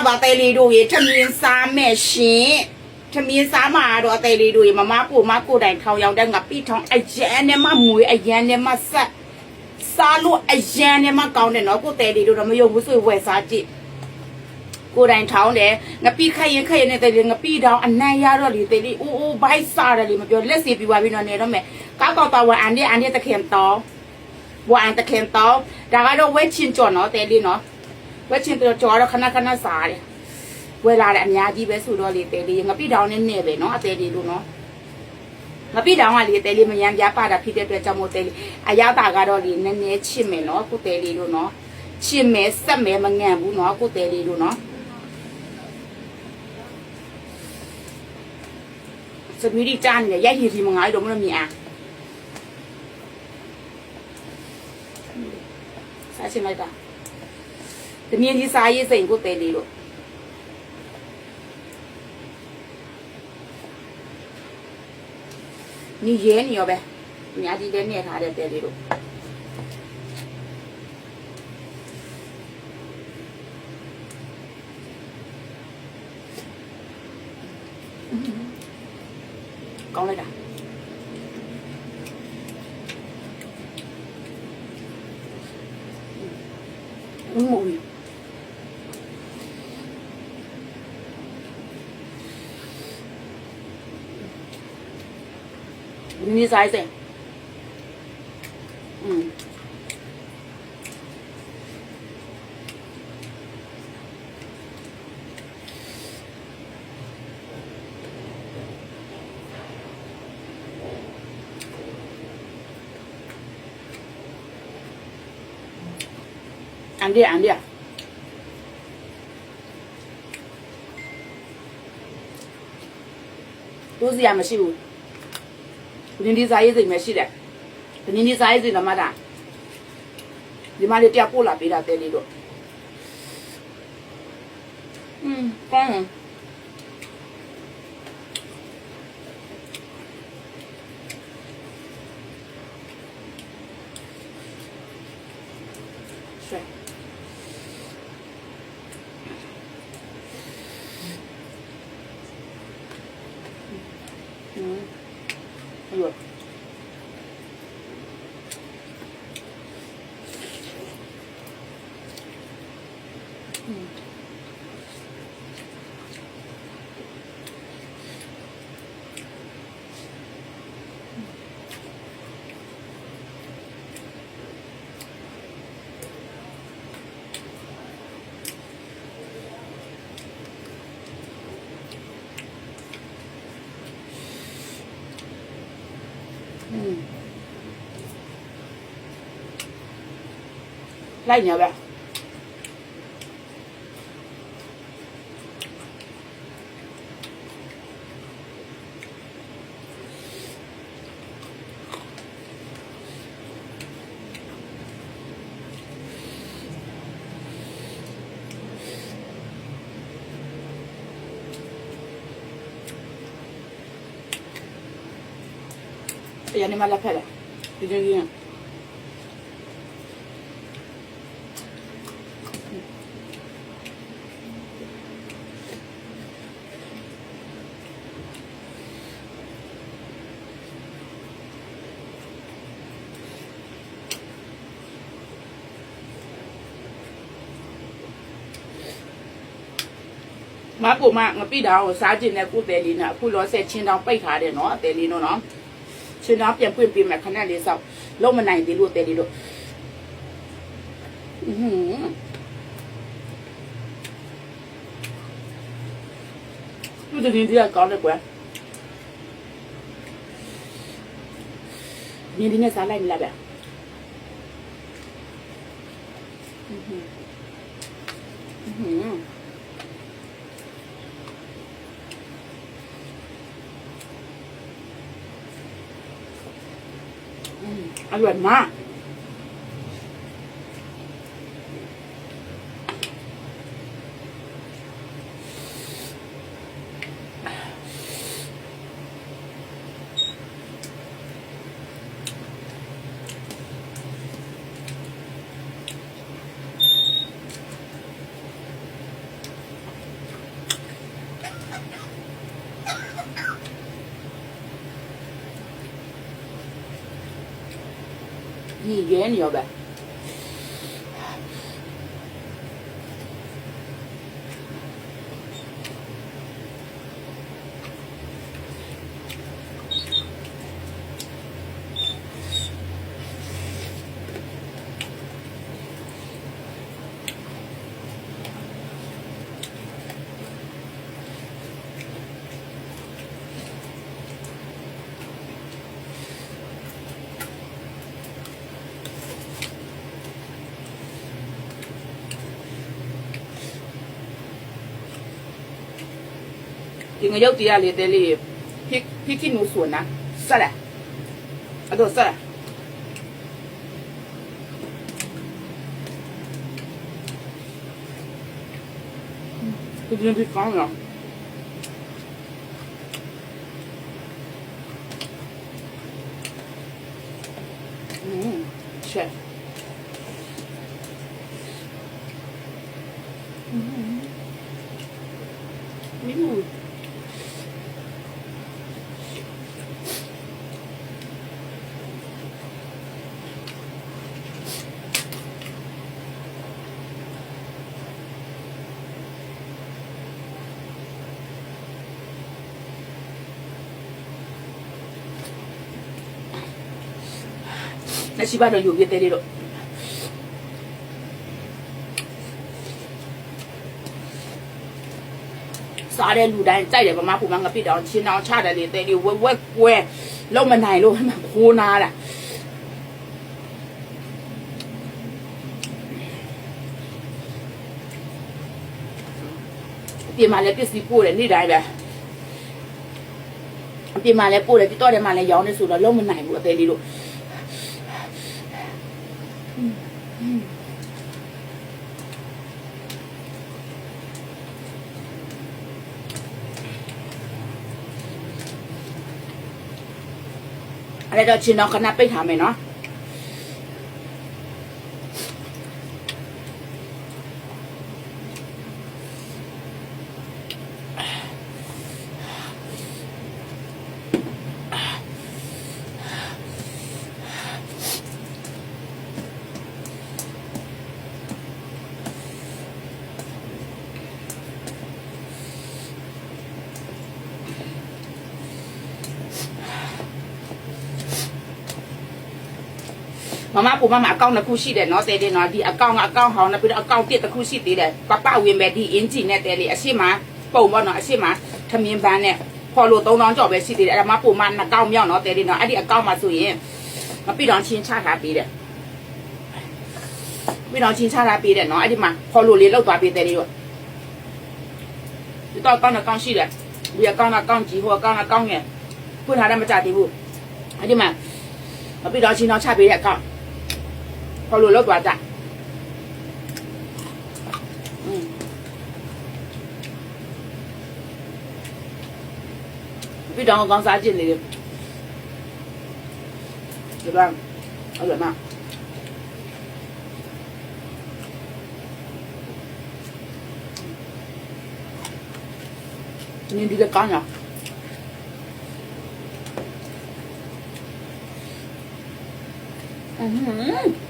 က်ပါတဲလေးတို့ရေထမင်းစားမဲ့ရှင်ထမင်းစားမှာတော့တဲလေးတို့ရေမမကိုမကိုတိုင်ထောင်ရောက်တဲ့ငါပြီးထောင်အရန်နဲ့မမွေအရန်နဲ့မဆက်စားလို့အရန်နဲ့မကောင်းတယ်နော်ကိုတဲလေးတို့တော့မယုံဘူးဆိုဝယ်စားကြည့်ကိုတိုင်ထောင်းတယ်ငါပြီးခက်ရင်ခက်ရင်နဲ့တဲလေးငါပြီးတောင်အနံ့ရတော့လေတဲလေးအိုးအိုးဘိုက်စားတယ်လေမပြောလက်စီပြီးသွားပြီနော်နေတော့မယ်ကောက်ကောက်တော့ဝန်အန်ဒီအန်ဒီတခင်တော့ဝန်အန်တခင်တော့ဒါကတော့ဝဲချင်းကြော်နော်တဲလေးနော် ဝက်ချင်ပြီးတော့ကြော်တော့ခဏခဏစားတယ်ဝယ်လာတယ်အများကြီးပဲဆိုတော့လေတဲလေးငပိတောင်နဲ့နဲ့ပဲနော်အသေးလေးလို့နော်ငပိတောင်ကလေတဲလေးမယံပြပါတာဖြစ်တဲ့အတွက်ကြောင့်မို့တဲလေးအရသာကတော့လေနည်းနည်းချစ်မယ်နော်ကိုတဲလေးလို့နော်ချစ်မယ်ဆက်မယ်မငန့်ဘူးနော်ကိုတဲလေးလို့နော်သမီးဒီကြမ်းနေရိုက်ရည်ဒီမငါတို့မလို့မြင်အားစားချင်လိုက်တာ တမင်းကြီးစားရေးစိန်ကိုတဲလေးလို့你ရဲနေရောပဲအများကြီးလည်းနေထားတဲ့တဲလေးလို့ကောင်းလိုက်တာ মিনি সাইজে হুম ăn đi ăn đi tôi gì à mà chịu? ဒီနေ့ဒီစားရေးစိတ်မရှိတယ်ဒီနေ့ဒီစားရေးစိတ်တော့မှတာဒီမလေးတယောက်ပို့လာပေးတာတဲလေးတော့อืมကောင်းဆွဲ อืม Ừ. လိုက်ညာပဲ ရနေမလာဖက်လာဒီကြင်းမကိုမငပိတာကိုစားကျင်တဲ့ကိုတယ်လေးနဲ့အခုလောဆက်ချင်းတောင်ပိတ်ထားတယ်နော်အတယ်လေးနော် နော်ချင်းတောင်ပြန်ပွင့်ပေးမယ်ခဏလေးစောက်လုံးမနိုင်သေးလို့တယ်လေးလို့อือหือသူတည်းတည်းကောင်းတယ်ကွယ်ဒီဒီနဲ့စားလိုက်မလားဗျอือหืออื อร่อยมาก 你给你呗 ဒီငရုတ်တရားလေးတဲလေးဖိဖိကိနူဆွနာဆက်လာအဲ့တော့ဆက်လာဒီရင်ဒီကောင်းလားอืม လက်ရှိပါတော့ယူပြတဲ့လေးတော့စားတဲ့လူတိုင်းကြိုက်တယ်ဗမာပုံမှန်ငပိတောင်ချင်းတောင်ချတယ်လေတဲ့လေးဝက်ဝက်ကွဲလုံးမနိုင်လို့မှခိုးနာတာပြင်မှာလည်းပစ္စည်းပို့တယ်နေ့တိုင်းပဲအပြင်မှာလည်းပို့တယ်တိတော့တယ်မှာလည်းရောင်းနေဆိုတော့လုံးမနိုင်ဘူးအသေးလေးတို့ အဲ့တော့ချင်းတော့ခဏပိတ်ထားမယ်နော် မမပူမမအကောင့်တစ်ခုရှိတယ်နော်တဲတယ်နော်ဒီအကောင့်ကအကောင့်ဟောင်းနဲ့ပြီးတော့အကောင့်တစ်တစ်ခုရှိသေးတယ်ပပဝင်မဲ့ဒီအင်ဂျင်နဲ့တဲလေအရှိမပုံပေါ့နော်အရှိမထမင်းပန်းနဲ့ခေါ်လို့3000ကျော်ပဲရှိသေးတယ်အဲ့ဒါမပူမနှစ်ကောင့်မြောက်နော်တဲတယ်နော်အဲ့ဒီအကောင့်မှာဆိုရင်မပြီးတော့ချင်းချထားပေးတယ်ပြီးတော့ချင်းချထားပေးတယ်နော်အဲ့ဒီမှာခေါ်လို့လေးလောက်သွားပေးတယ်လေတော့ဒီတော့ကောင်းတဲ့ကောင်းရှိတယ်ဒီအကောင့်ကကောင်းကြီးဟိုအကောင့်ကကောင်းငယ်ဖွင့်ထားတယ်မကြသေးဘူးအဲ့ဒီမှာမပြီးတော့ချင်းတော့ချပေးတဲ့အကောင့် เขารู้รสหวานจ้ะพี่ดองกองซาจินเลยเดี๋ยวบ้างอร่อยมากนี่ดูจะก้อนเหรอ嗯哼。Mm hmm.